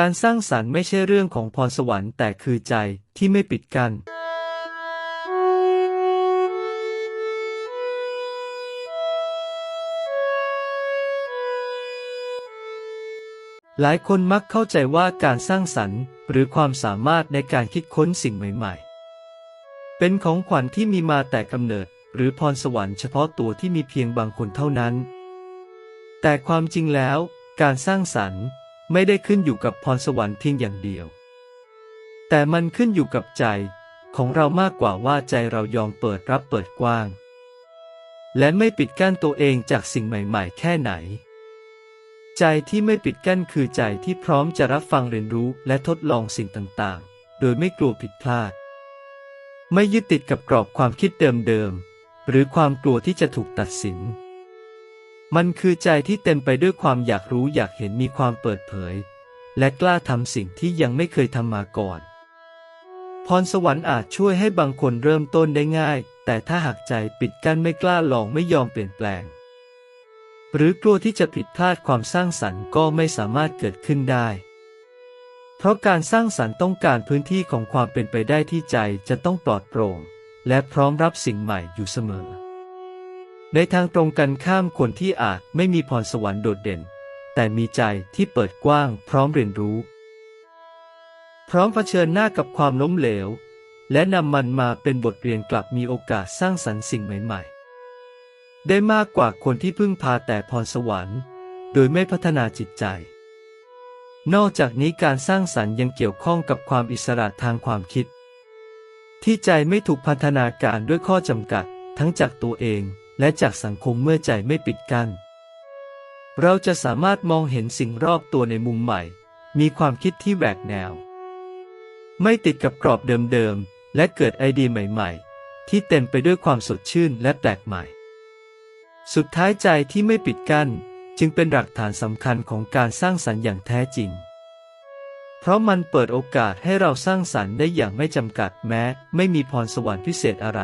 การสร้างสรรค์ไม่ใช่เรื่องของพรสวรรค์แต่คือใจที่ไม่ปิดกัน้นหลายคนมักเข้าใจว่าการสร้างสรรค์ หรือความสามารถในการคิดค้นสิ่งใหม่ๆ เป็นของขวัญที่มีมาแต่กำเนิด หรือพรสวรรค์เฉพาะตัวที่มีเพียงบางคนเท่านั้น แต่ความจริงแล้ว การสร้างสรรค์ ไม่ได้ขึ้นอยู่กับพรสวรรค์เพียงอย่างเดียว แต่มันขึ้นอยู่กับใจของเรามากกว่าว่าใจเรายอมเปิดรับเปิดกว้าง และไม่ปิดกั้นตัวเองจากสิ่งใหม่ๆ แค่ไหน ใจที่ไม่ปิดกั้นคือใจที่พร้อมจะรับฟังเรียนรู้และทดลองสิ่งต่างๆ โดยไม่กลัวผิดพลาด ไม่ยึดติดกับกรอบความคิดเดิมๆหรือความกลัวที่จะถูกตัดสิน มันคือใจที่เต็มไปด้วยความอยากรู้อยากเห็นมีความเปิดเผย และกล้าทำสิ่งที่ยังไม่เคยทำมาก่อน พรสวรรค์อาจช่วยให้บางคนเริ่มต้นได้ง่าย แต่ถ้าหากใจปิดกั้นไม่กล้าลองไม่ยอมเปลี่ยนแปลง หรือกลัวที่จะผิดพลาดความสร้างสรรค์ก็ไม่สามารถเกิดขึ้นได้ เพราะการสร้างสรรค์ต้องการพื้นที่ของความเป็นไปได้ที่ใจจะต้องปลอดโปร่ง และพร้อมรับสิ่งใหม่อยู่เสมอ ในทางตรงกันข้ามคนที่อาจไม่มีพรสวรรค์โดดเด่น แต่มีใจที่เปิดกว้างพร้อมเรียนรู้ พร้อมเผชิญหน้ากับความล้มเหลว และนำมันมาเป็นบทเรียนกลับมีโอกาสสร้างสรรค์สิ่งใหม่ ๆ ได้มากกว่าคนที่พึ่งพาแต่พรสวรรค์ โดยไม่พัฒนาจิตใจ นอกจากนี้การสร้างสรรค์ยังเกี่ยวข้องกับความอิสระทางความคิด ที่ใจไม่ถูกพันธนาการด้วยข้อจำกัดทั้งจากตัวเอง และจากสังคมเมื่อใจไม่ปิดกั้น เราจะสามารถมองเห็นสิ่งรอบตัวในมุมใหม่ มีความคิดที่แหวกแนว ไม่ติดกับกรอบเดิมๆ และเกิดไอเดียใหม่ๆ ที่เต็มไปด้วยความสดชื่นและแปลกใหม่ สุดท้ายใจที่ไม่ปิดกั้น จึงเป็นหลักฐานสำคัญของการสร้างสรรค์อย่างแท้จริง เพราะมันเปิดโอกาสให้เราสร้างสรรค์ได้อย่างไม่จำกัดแม้ ไม่มีพรสวรรค์พิเศษอะไร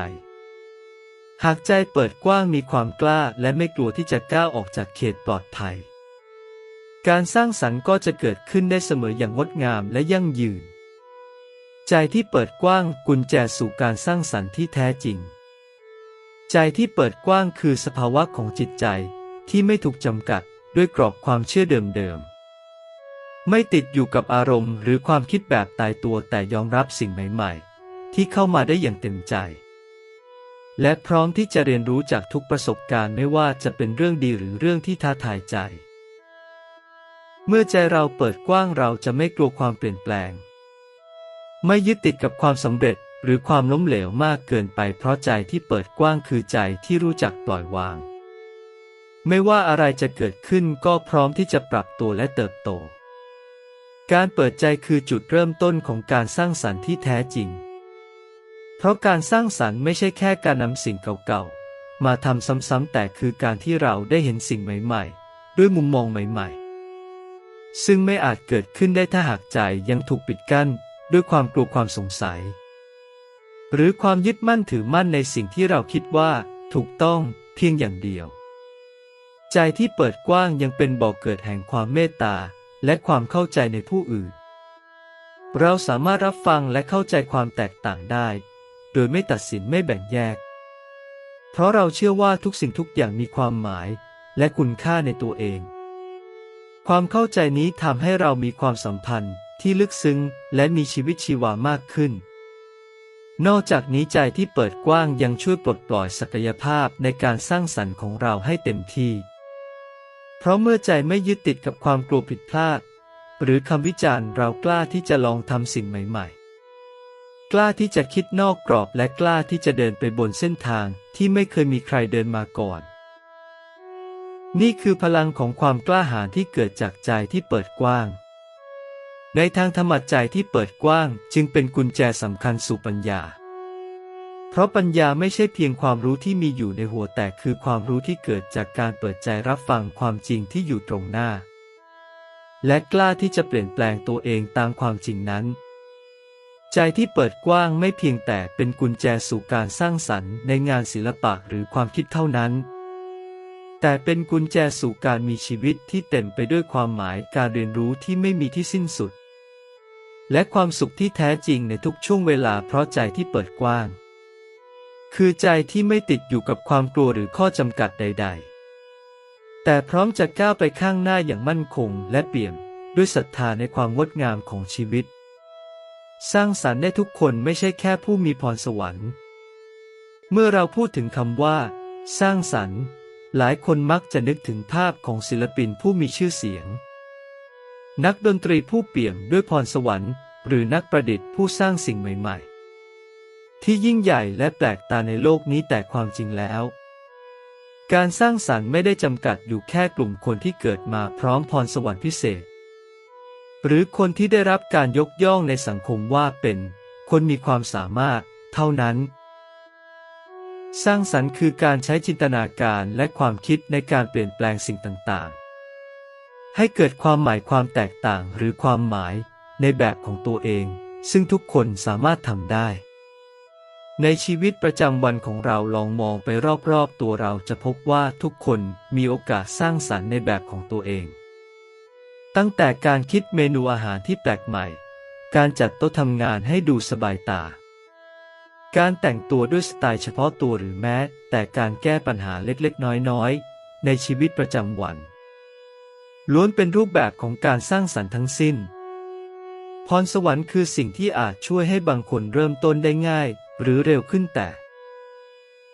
หากใจเปิดกว้างมีความกล้าและไม่กลัวที่จะก้าวออกจากเขตปลอดภัย การสร้างสรรค์ก็จะเกิดขึ้นได้เสมออย่างงดงามและยั่งยืน ใจที่เปิดกว้างกุญแจสู่การสร้างสรรค์ที่แท้จริง ใจที่เปิดกว้างคือสภาวะของจิตใจที่ไม่ถูกจำกัดด้วยกรอบความเชื่อเดิมๆ ไม่ติดอยู่กับอารมณ์หรือความคิดแบบตายตัวแต่ยอมรับสิ่งใหม่ ๆ ที่เข้ามาได้อย่างเต็มใจ และพร้อมที่จะเรียนรู้จากทุกประสบการณ์ไม่ว่าจะเป็นเรื่องดีหรือเรื่องที่ท้าทายใจ เมื่อใจเราเปิดกว้างเราจะไม่กลัวความเปลี่ยนแปลง ไม่ยึดติดกับความสำเร็จหรือความล้มเหลวมากเกินไปเพราะใจที่เปิดกว้างคือใจที่รู้จักปล่อยวาง ไม่ว่าอะไรจะเกิดขึ้นก็พร้อมที่จะปรับตัวและเติบโต การเปิดใจคือจุดเริ่มต้นของการสร้างสรรค์ที่แท้จริง เพราะการสร้างสรรค์ไม่ใช่แค่การนำสิ่งเก่าๆ มาทำซ้ำๆแต่คือการที่เราได้เห็นสิ่งใหม่ๆ ด้วยมุมมองใหม่ๆ ซึ่งไม่อาจเกิดขึ้นได้ถ้าหากใจยังถูกปิดกั้นด้วยความกลัวความสงสัย หรือความยึดมั่นถือมั่นในสิ่งที่เราคิดว่า ถูกต้องเพียงอย่างเดียว ใจที่เปิดกว้างยังเป็นบ่อกเกิดแห่งความเมตตาและความเข้าใจในผู้อื่น เราสามารถรับฟังและเข้าใจความแตกต่างได้ โดยไม่ตัดสินไม่แบ่งแยก เพราะเราเชื่อว่าทุกสิ่งทุกอย่างมีความหมาย และคุณค่าในตัวเอง ความเข้าใจนี้ทำให้เรามีความสัมพันธ์ที่ลึกซึ้งและมีชีวิตชีวามากขึ้น นอกจากนี้ใจที่เปิดกว้างยังช่วยปลดปล่อยศักยภาพในการสร้างสรรค์ของเราให้เต็มที่ เพราะเมื่อใจไม่ยึดติดกับความกลัวผิดพลาด หรือคำวิจารณ์เรากล้าที่จะลองทำสิ่งใหม่ ๆ กล้าที่จะคิดนอกกรอบและกล้าที่จะเดินไปบนเส้นทางที่ไม่เคยมีใครเดินมาก่อน นี่คือพลังของความกล้าหาญที่เกิดจากใจที่เปิดกว้าง ในทางธรรมใจที่เปิดกว้างจึงเป็นกุญแจสำคัญสู่ปัญญา เพราะปัญญาไม่ใช่เพียงความรู้ที่มีอยู่ในหัวแต่คือความรู้ที่เกิดจากการเปิดใจรับฟังความจริงที่อยู่ตรงหน้า และกล้าที่จะเปลี่ยนแปลงตัวเองตามความจริงนั้น ใจที่เปิดกว้างไม่เพียงแต่เป็นกุญแจสู่การสร้างสรรค์ในงานศิลปะหรือความคิดเท่านั้น แต่เป็นกุญแจสู่การมีชีวิตที่เต็มไปด้วยความหมายการเรียนรู้ที่ไม่มีที่สิ้นสุด และความสุขที่แท้จริงในทุกช่วงเวลาเพราะใจที่เปิดกว้าง คือใจที่ไม่ติดอยู่กับความกลัวหรือข้อจำกัดใด ๆ แต่พร้อมจะก้าวไปข้างหน้าอย่างมั่นคงและเปี่ยมด้วยศรัทธาในความงดงามของชีวิต สร้างสรรค์ได้ทุกคนไม่ใช่แค่ผู้มีพรสวรรค์ เมื่อเราพูดถึงคำว่า สร้างสรรค์ หลายคนมักจะนึกถึงภาพของศิลปินผู้มีชื่อเสียง นักดนตรีผู้เปี่ยมด้วยพรสวรรค์ หรือนักประดิษฐ์ผู้สร้างสิ่งใหม่ ๆ ที่ยิ่งใหญ่และแปลกตาในโลกนี้แต่ความจริงแล้ว การสร้างสรรค์ไม่ได้จำกัดอยู่แค่กลุ่มคนที่เกิดมาพร้อมพรสวรรค์พิเศษ หรือคนที่ได้รับการยกย่องในสังคมว่าเป็น คนมีความสามารถ เท่านั้น สร้างสรรค์คือการใช้จินตนาการและความคิดในการเปลี่ยนแปลงสิ่งต่างๆ ให้เกิดความหมายความแตกต่างหรือความหมายในแบบของตัวเอง ซึ่งทุกคนสามารถทำได้ ในชีวิตประจำวันของเราลองมองไปรอบๆ ตัวเราจะพบว่าทุกคนมีโอกาสสร้างสรรค์ในแบบของตัวเอง ตั้งแต่การคิดเมนูอาหารที่แปลกใหม่ การจัดโต๊ะทำงานให้ดูสบายตา การแต่งตัวด้วยสไตล์เฉพาะตัวหรือแม้ แต่การแก้ปัญหาเล็กๆ น้อยๆ ในชีวิตประจำวัน ล้วนเป็นรูปแบบของการสร้างสรรค์ทั้งสิ้น พรสวรรค์คือสิ่งที่อาจช่วยให้บางคนเริ่มต้นได้ง่าย หรือเร็วขึ้นแต่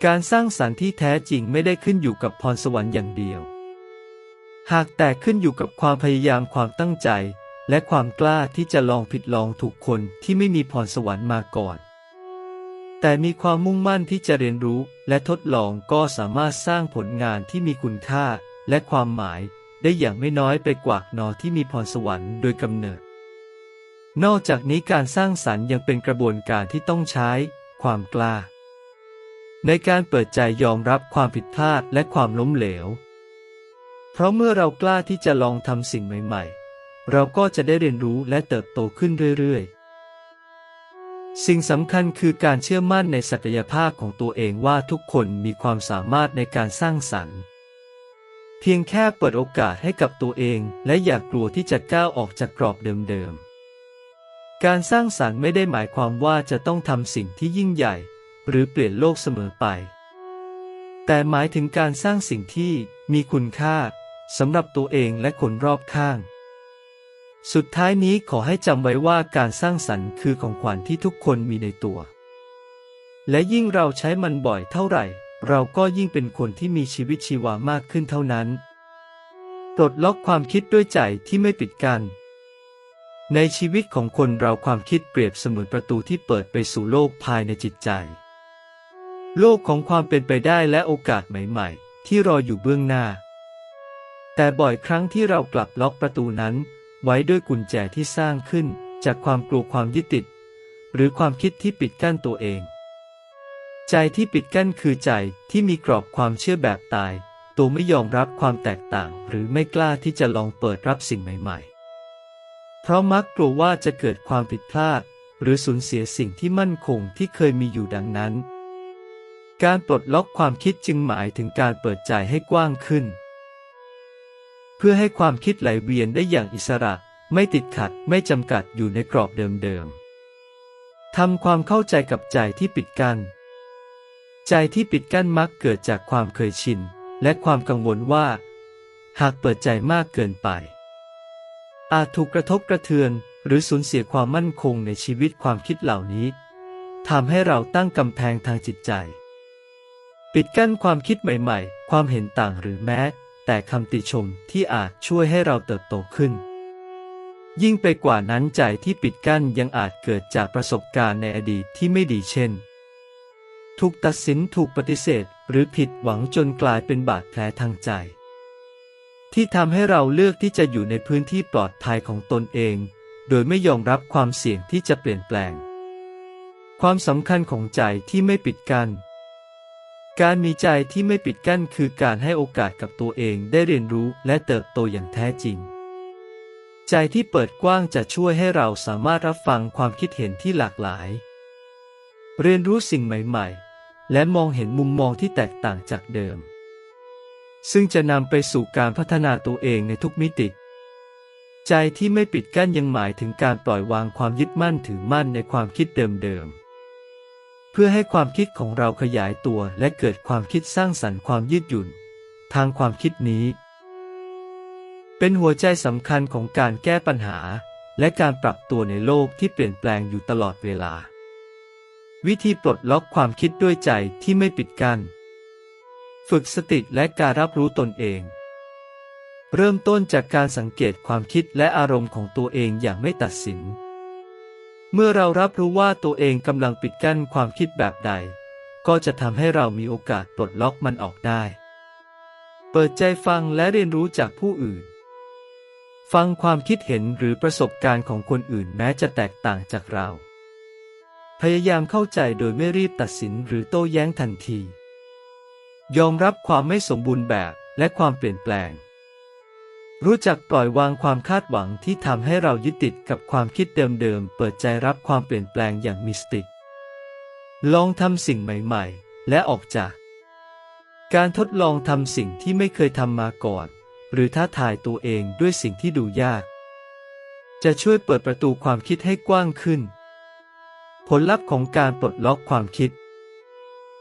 การสร้างสรรค์ที่แท้จริงไม่ได้ขึ้นอยู่กับพรสวรรค์อย่างเดียว หากแต่ขึ้นอยู่กับความพยายามความตั้งใจ และความกล้าที่จะลองผิดลองถูกคนที่ไม่มีพรสวรรค์มาก่อน แต่มีความมุ่งมั่นที่จะเรียนรู้และทดลองก็สามารถสร้างผลงานที่มีคุณค่าและความหมายได้อย่างไม่น้อยไปกว่านอที่มีพรสวรรค์โดยกำเนิด นอกจากนี้การสร้างสรรค์ยังเป็นกระบวนการที่ต้องใช้ ความกล้า ในการเปิดใจยอมรับความผิดพลาดและความล้มเหลว เพราะเมื่อเรากล้าที่จะลองทำสิ่งใหม่ ๆ เราก็จะได้เรียนรู้และเติบโตขึ้นเรื่อยๆ สิ่งสำคัญคือการเชื่อมั่นในศักยภาพของตัวเองว่าทุกคนมีความสามารถในการสร้างสรรค์ เพียงแค่เปิดโอกาสให้กับตัวเองและอย่ากกลัวที่จะก้าวออกจากกรอบเดิมๆ การสร้างสรรค์ไม่ได้หมายความว่าจะต้องทำสิ่งที่ยิ่งใหญ่ หรือเปลี่ยนโลกเสมอไป แต่หมายถึงการสร้างสิ่งที่มีคุณค่า สำหรับตัวเองและคนรอบข้าง สุดท้ายนี้ขอให้จำไว้ว่าการสร้างสรรค์คือของขวัญที่ทุกคนมีในตัว และยิ่งเราใช้มันบ่อยเท่าไหร่ เราก็ยิ่งเป็นคนที่มีชีวิตชีวามากขึ้นเท่านั้นปลดล็อกความคิดด้วยใจที่ไม่ปิดกัน้นในชีวิตของคนเราความคิดเปรียบเสมือนประตูที่เปิดไปสู่โลกภายในจิตใจ โลกของความเป็นไปได้และโอกาสใหม่ ๆ ที่รออยู่เบื้องหน้า แต่บ่อยครั้งที่เรากลับล็อกประตูนั้น ไว้ด้วยกุญแจที่สร้างขึ้นจากความกลัวความยึดติด หรือความคิดที่ปิดกั้นตัวเอง ใจที่ปิดกั้นคือใจที่มีกรอบความเชื่อแบบตาย ตัวไม่ยอมรับความแตกต่าง หรือไม่กล้าที่จะลองเปิดรับสิ่งใหม่ๆ เพราะมักกลัวว่าจะเกิดความผิดพลาด หรือสูญเสียสิ่งที่มั่นคงที่เคยมีอยู่ดังนั้น การปลดล็อกความคิดจึงหมายถึงการเปิดใจให้กว้างขึ้น เพื่อให้ความคิดไหลเวียนได้อย่างอิสระ ไม่ติดขัดไม่จำกัดอยู่ในกรอบเดิมๆทำความเข้าใจกับใจที่ปิดกัน้นใจที่ปิดกั้นมักเกิดจากความเคยชิน และความกังวลว่า หากเปิดใจมากเกินไป อาจถูกกระทบกระเทือน หรือสูญเสียความมั่นคงในชีวิตความคิดเหล่านี้ทำให้เราตั้งกำแพงทางจิตใจ ปิดกั้นความคิดใหม่ๆ ความเห็นต่างหรือแม้ แต่คำติชมที่อาจช่วยให้เราเติบโตขึ้น ยิ่งไปกว่านั้นใจที่ปิดกั้นยังอาจเกิดจากประสบการณ์ในอดีตที่ไม่ดีเช่น ถูกตัดสินถูกปฏิเสธ หรือผิดหวังจนกลายเป็นบาดแผลทางใจ ที่ทำให้เราเลือกที่จะอยู่ในพื้นที่ปลอดภัยของตนเอง โดยไม่ยอมรับความเสี่ยงที่จะเปลี่ยนแปลง ความสำคัญของใจที่ไม่ปิดกัน้น การมีใจที่ไม่ปิดกั้นคือการให้โอกาสกับตัวเองได้เรียนรู้และเติบโตอย่างแท้จริง ใจที่เปิดกว้างจะช่วยให้เราสามารถรับฟังความคิดเห็นที่หลากหลาย เรียนรู้สิ่งใหม่ๆ และมองเห็นมุมมองที่แตกต่างจากเดิม ซึ่งจะนำไปสู่การพัฒนาตัวเองในทุกมิติ ใจที่ไม่ปิดกั้นยังหมายถึงการปล่อยวางความยึดมั่นถือมั่นในความคิดเดิมๆ พื่อให้ความคิดของเราขยายตัวและเกิดความคิดสร้างสรรค์ความยืดหยุ่น ทางความคิดนี้ เป็นหัวใจสำคัญของการแก้ปัญหา และการปรับตัวในโลกที่เปลี่ยนแปลงอยู่ตลอดเวลา วิธีปลดล็อกความคิดด้วยใจที่ไม่ปิดกั้นฝึกสติและการรับรู้ตนเอง เริ่มต้นจากการสังเกตความคิดและอารมณ์ของตัวเองอย่างไม่ตัดสิน เมื่อเรารับรู้ว่าตัวเองกำลังปิดกั้นความคิดแบบใด ก็จะทำให้เรามีโอกาสปลดล็อกมันออกได้ เปิดใจฟังและเรียนรู้จากผู้อื่น ฟังความคิดเห็นหรือประสบการณ์ของคนอื่นแม้จะแตกต่างจากเรา พยายามเข้าใจโดยไม่รีบตัดสินหรือโต้แย้งทันที ยอมรับความไม่สมบูรณ์แบบและความเปลี่ยนแปลง รู้จักปล่อยวางความคาดหวังที่ทำให้เรายึดติดกับความคิดเดิมๆ เปิดใจรับความเปลี่ยนแปลงอย่างมีสติ ลองทำสิ่งใหม่ๆ และออกจาก การทดลองทำสิ่งที่ไม่เคยทำมาก่อน หรือท้าทายตัวเองด้วยสิ่งที่ดูยาก จะช่วยเปิดประตูความคิดให้กว้างขึ้น ผลลัพธ์ของการปลดล็อกความคิด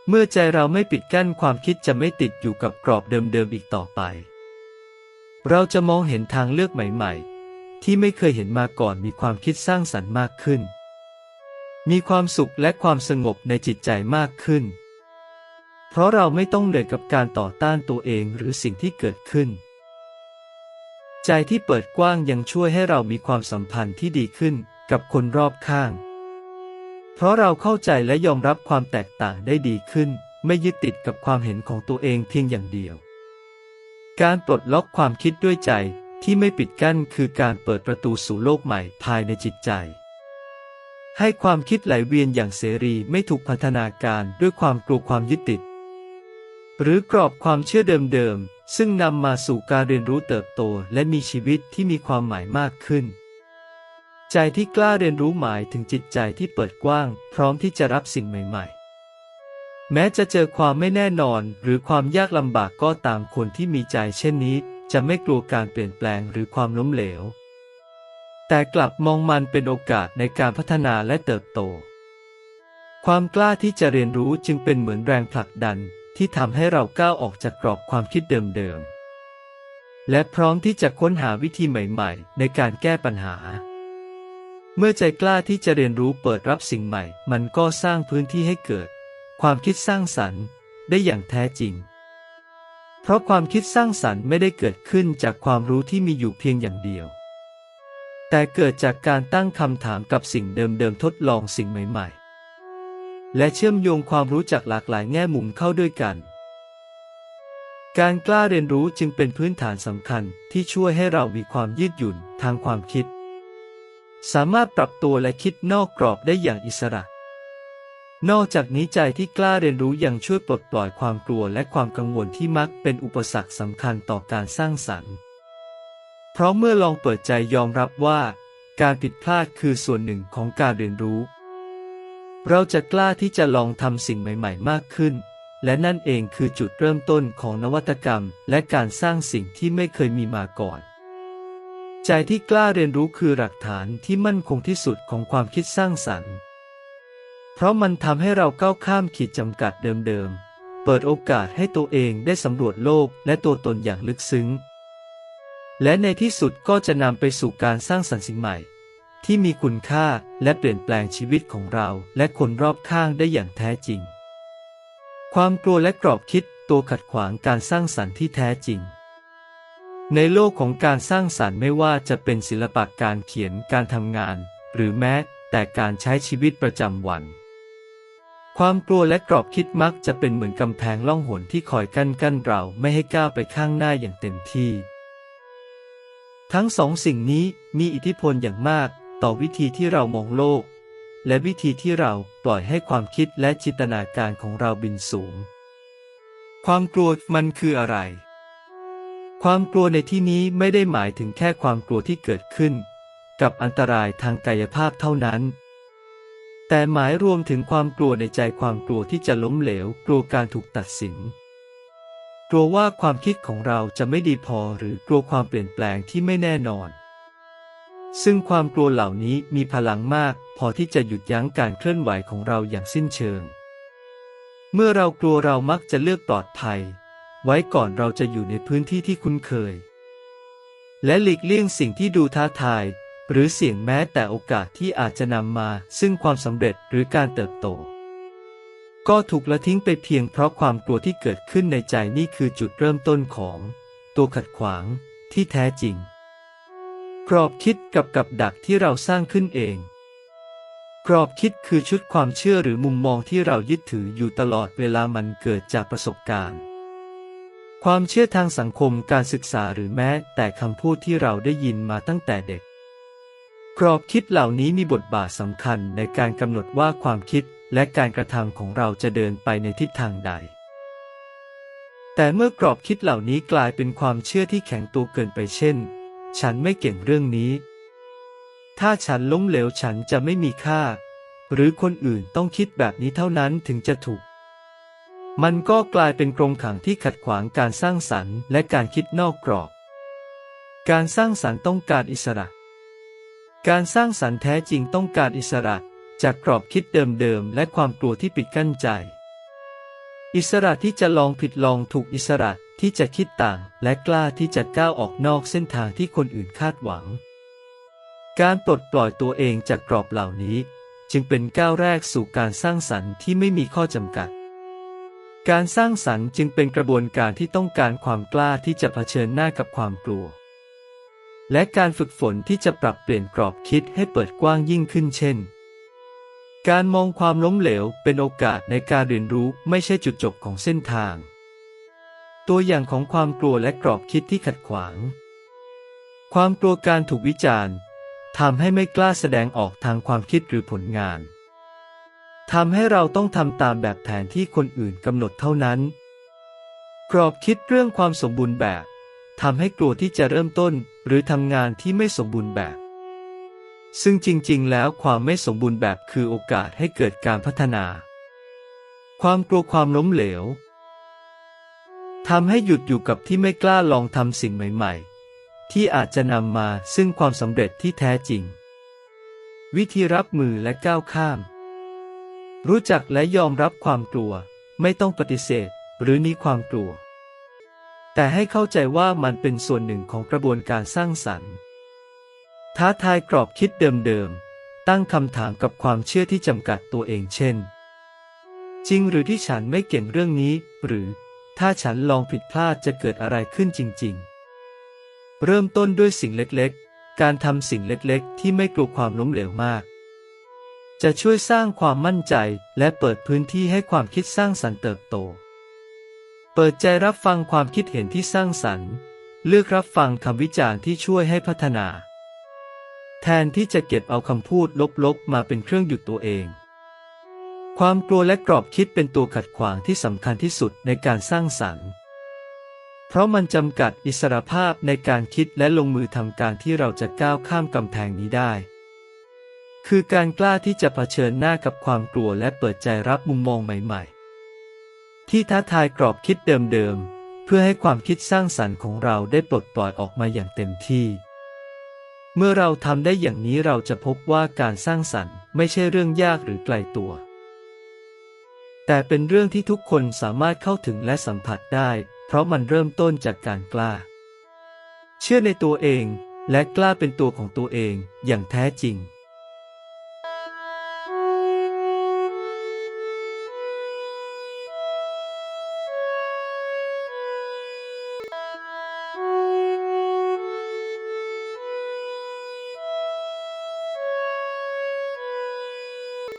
เมื่อใจเราไม่ปิดกั้นความคิดจะไม่ติดอยู่กับกรอบเดิมๆอีกต่อไป เราจะมองเห็นทางเลือกใหม่ ๆ ที่ไม่เคยเห็นมาก่อนมีความคิดสร้างสรรค์มากขึ้น มีความสุขและความสงบในจิตใจมากขึ้น เพราะเราไม่ต้องเหนื่อยกับการต่อต้านตัวเองหรือสิ่งที่เกิดขึ้น ใจที่เปิดกว้างยังช่วยให้เรามีความสัมพันธ์ที่ดีขึ้นกับคนรอบข้าง เพราะเราเข้าใจและยอมรับความแตกต่างได้ดีขึ้น ไม่ยึดติดกับความเห็นของตัวเองเพียงอย่างเดียว การปลดล็อกความคิดด้วยใจที่ไม่ปิดกั้นคือการเปิดประตูสู่โลกใหม่ภายในจิตใจ ให้ความคิดไหลเวียนอย่างเสรีไม่ถูกพันธนาการด้วยความกลัวความยึดติด หรือกรอบความเชื่อเดิมๆ ซึ่งนำมาสู่การเรียนรู้เติบโตและมีชีวิตที่มีความหมายมากขึ้น ใจที่กล้าเรียนรู้หมายถึงจิตใจที่เปิดกว้าง พร้อมที่จะรับสิ่งใหม่ ๆ แม้จะเจอความไม่แน่นอนหรือความยากลำบากก็ตามคนที่มีใจเช่นนี้ จะไม่กลัวการเปลี่ยนแปลงหรือความล้มเหลว แต่กลับมองมันเป็นโอกาสในการพัฒนาและเติบโต ความกล้าที่จะเรียนรู้จึงเป็นเหมือนแรงผลักดันที่ทำให้เราก้าวออกจากกรอบความคิดเดิมๆ และพร้อมที่จะค้นหาวิธีใหม่ๆ ในการแก้ปัญหา เมื่อใจกล้าที่จะเรียนรู้เปิดรับสิ่งใหม่ มันก็สร้างพื้นที่ให้เกิด ความคิดสร้างสรรค์ได้อย่างแท้จริง เพราะความคิดสร้างสรรค์ไม่ได้เกิดขึ้นจากความรู้ที่มีอยู่เพียงอย่างเดียว แต่เกิดจากการตั้งคำถามกับสิ่งเดิมๆทดลองสิ่งใหม่ ๆ และเชื่อมโยงความรู้จากหลากหลายแง่มุมเข้าด้วยกัน การกล้าเรียนรู้จึงเป็นพื้นฐานสำคัญที่ช่วยให้เรามีความยืดหยุ่นทางความคิด สามารถปรับตัวและคิดนอกกรอบได้อย่างอิสระ นอกจากนี้ใจที่กล้าเรียนรู้ยังช่วยปลดปล่อยความกลัวและความกังวลที่มักเป็นอุปสรรคสำคัญต่อการสร้างสรรค์ เพราะเมื่อลองเปิดใจยอมรับว่า การผิดพลาดคือส่วนหนึ่งของการเรียนรู้ เราจะกล้าที่จะลองทำสิ่งใหม่ ๆ มากขึ้น และนั่นเองคือจุดเริ่มต้นของนวัตกรรม และการสร้างสิ่งที่ไม่เคยมีมาก่อน ใจที่กล้าเรียนรู้คือหลักฐานที่มั่นคงที่สุดของความคิดสร้างสรรค์ เพราะมันทำให้เราก้าวข้ามขีดจำกัดเดิมๆ เปิดโอกาสให้ตัวเองได้สำรวจโลกและตัวตนอย่างลึกซึ้ง และในที่สุดก็จะนำไปสู่การสร้างสรรค์สิ่งใหม่ ที่มีคุณค่าและเปลี่ยนแปลงชีวิตของเรา และคนรอบข้างได้อย่างแท้จริง ความกลัวและกรอบคิดตัวขัดขวางการสร้างสรรค์ที่แท้จริง ในโลกของการสร้างสรรค์ไม่ว่าจะเป็นศิลปะการเขียนการทำงาน หรือแม้แต่การใช้ชีวิตประจำวัน ความกลัวและกรอบคิดมักจะเป็นเหมือนกำแพงล่องหนที่คอยกั้นกั้นเราไม่ให้ก้าวไปข้างหน้าอย่างเต็มที่ ทั้งสองสิ่งนี้มีอิทธิพลอย่างมากต่อวิธีที่เรามองโลก และวิธีที่เราปล่อยให้ความคิดและจินตนาการของเราบินสูง ความกลัวมันคืออะไร ความกลัวในที่นี้ไม่ได้หมายถึงแค่ความกลัวที่เกิดขึ้น กับอันตรายทางกายภาพเท่านั้น แต่หมายรวมถึงความกลัวในใจความกลัวที่จะล้มเหลว กลัวการถูกตัดสิน กลัวว่าความคิดของเราจะไม่ดีพอหรือกลัวความเปลี่ยนแปลงที่ไม่แน่นอน ซึ่งความกลัวเหล่านี้มีพลังมาก พอที่จะหยุดยั้งการเคลื่อนไหวของเราอย่างสิ้นเชิง เมื่อเรากลัวเรามักจะเลือกปลอดภัย ไว้ก่อนเราจะอยู่ในพื้นที่ที่คุ้นเคย และหลีกเลี่ยงสิ่งที่ดูท้าทาย หรือเสี่ยงแม้แต่โอกาสที่อาจจะนำมา ซึ่งความสำเร็จหรือการเติบโต ก็ถูกละทิ้งไปเพียงเพราะความกลัวที่เกิดขึ้นในใจนี่คือจุดเริ่มต้นของ ตัวขัดขวางที่แท้จริง กรอบคิดกับกับดักที่เราสร้างขึ้นเอง กรอบคิดคือชุดความเชื่อหรือมุมมองที่เรายึดถืออยู่ตลอดเวลามันเกิดจากประสบการณ์ความเชื่อทางสังคมการศึกษาหรือแม้แต่คำพูดที่เราได้ยินมาตั้งแต่เด็ก กรอบคิดเหล่านี้มีบทบาทสำคัญในการกำหนดว่าความคิดและการกระทำของเราจะเดินไปในทิศทางใด แต่เมื่อกรอบคิดเหล่านี้กลายเป็นความเชื่อที่แข็งตัวเกินไปเช่น ฉันไม่เก่งเรื่องนี้ ถ้าฉันล้มเหลวฉันจะไม่มีค่า หรือคนอื่นต้องคิดแบบนี้เท่านั้นถึงจะถูก มันก็กลายเป็นกรงขังที่ขัดขวางการสร้างสรรค์และการคิดนอกกรอบ การสร้างสรรค์ต้องการอิสระ การสร้างสรรค์แท้จริงต้องการอิสระจากกรอบคิดเดิมๆ และความกลัวที่ปิดกั้นใจ อิสระที่จะลองผิดลองถูกอิสระที่จะคิดต่างและกล้าที่จะก้าวออกนอกเส้นทางที่คนอื่นคาดหวัง การปลดปล่อยตัวเองจากกรอบเหล่านี้ จึงเป็นก้าวแรกสู่การสร้างสรรค์ที่ไม่มีข้อจำกัด การสร้างสรรค์จึงเป็นกระบวนการที่ต้องการความกล้าที่จะเผชิญหน้ากับความกลัว และการฝึกฝนที่จะปรับเปลี่ยนกรอบคิดให้เปิดกว้างยิ่งขึ้นเช่น การมองความล้มเหลวเป็นโอกาสในการเรียนรู้ไม่ใช่จุดจบของเส้นทาง ตัวอย่างของความกลัวและกรอบคิดที่ขัดขวาง ความกลัวการถูกวิจารณ์ทำให้ไม่กล้าแสดงออกทางความคิดหรือผลงานทำให้เราต้องทำตามแบบแผนที่คนอื่นกำหนดเท่านั้น กรอบคิดเรื่องความสมบูรณ์แบบ ทำให้กลัวที่จะเริ่มต้นหรือทำงานที่ไม่สมบูรณ์แบบ ซึ่งจริงๆ แล้วความไม่สมบูรณ์แบบคือโอกาสให้เกิดการพัฒนา ความกลัวความล้มเหลวทำให้หยุดอยู่กับที่ไม่กล้าลองทำสิ่งใหม่ ๆ ที่อาจจะนำมาซึ่งความสำเร็จที่แท้จริง วิธีรับมือและก้าวข้าม รู้จักและยอมรับความกลัว ไม่ต้องปฏิเสธ หรือนีความกลัว แต่ให้เข้าใจว่ามันเป็นส่วนหนึ่งของกระบวนการสร้างสรรค์ ท้าทายกรอบคิดเดิมๆ ตั้งคำถามกับความเชื่อที่จำกัดตัวเองเช่น จริงหรือที่ฉันไม่เก่งเรื่องนี้ หรือถ้าฉันลองผิดพลาดจะเกิดอะไรขึ้นจริง ๆ เริ่มต้นด้วยสิ่งเล็กๆ การทำสิ่งเล็กๆ ที่ไม่กลัวความล้มเหลวมาก จะช่วยสร้างความมั่นใจและเปิดพื้นที่ให้ความคิดสร้างสรรค์เติบโต เปิดใจรับฟังความคิดเห็นที่สร้างสรรค์ เลือกรับฟังคำวิจารณ์ที่ช่วยให้พัฒนา แทนที่จะเก็บเอาคำพูดลบๆ มาเป็นเครื่องหยุดตัวเอง ความกลัวและกรอบคิดเป็นตัวขัดขวางที่สำคัญที่สุดในการสร้างสรรค์ เพราะมันจำกัดอิสรภาพในการคิดและลงมือทำการที่เราจะก้าวข้ามกำแพงนี้ได้ คือการกล้าที่จะเผชิญหน้ากับความกลัวและเปิดใจรับมุมมองใหม่ ๆ ที่ท้าทายกรอบคิดเดิมๆ เพื่อให้ความคิดสร้างสรรค์ของเราได้ปลดปล่อยออกมาอย่างเต็มที่ เมื่อเราทำได้อย่างนี้เราจะพบว่าการสร้างสรรค์ไม่ใช่เรื่องยากหรือไกลตัว แต่เป็นเรื่องที่ทุกคนสามารถเข้าถึงและสัมผัสได้ เพราะมันเริ่มต้นจากการกล้า เชื่อในตัวเองและกล้าเป็นตัวของตัวเองอย่างแท้จริง